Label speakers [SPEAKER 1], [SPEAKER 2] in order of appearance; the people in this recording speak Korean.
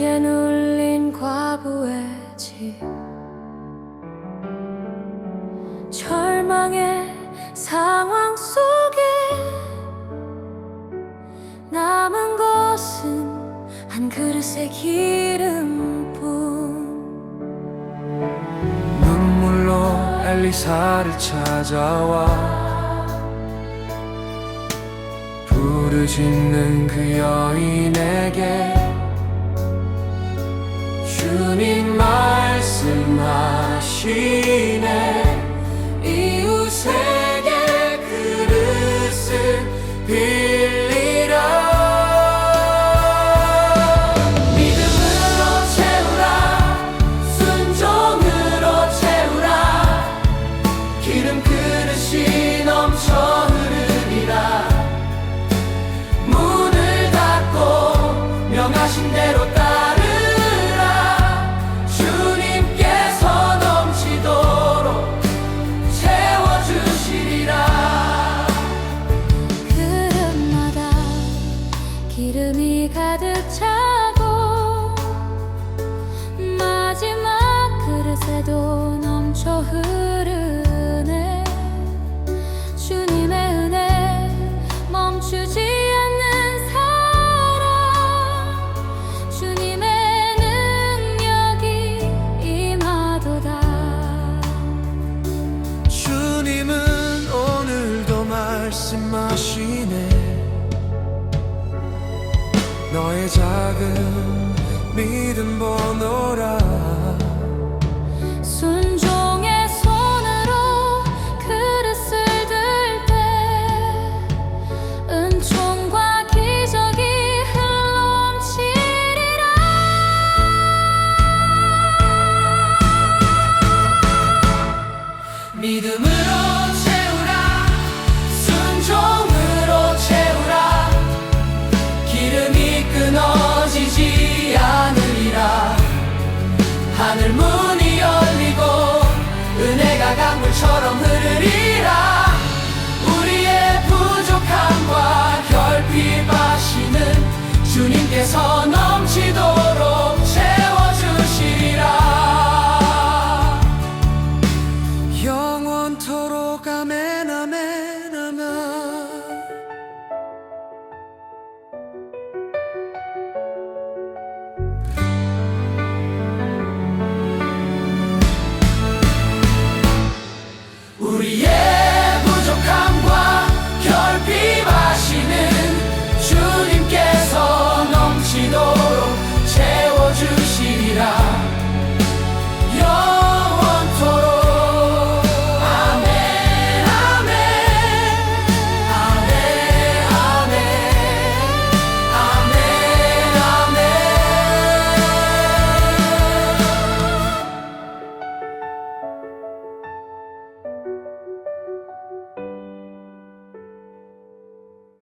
[SPEAKER 1] 이제 눌린 과부의 집. 절망의 상황 속에 남은 것은 한 그릇의 기름뿐.
[SPEAKER 2] 눈물로 엘리사를 찾아와 부르짖는 그 여인에게 대로 따르라. 주님께서 넘치도록 채워주시리라.
[SPEAKER 1] 그릇마다 기름이 가득 차고 마지막 그릇에도 넘쳐 흐르
[SPEAKER 2] 말씀하시네. 너의 작은 믿음 보노라 영원토록 아멘 아멘 아멘 우리의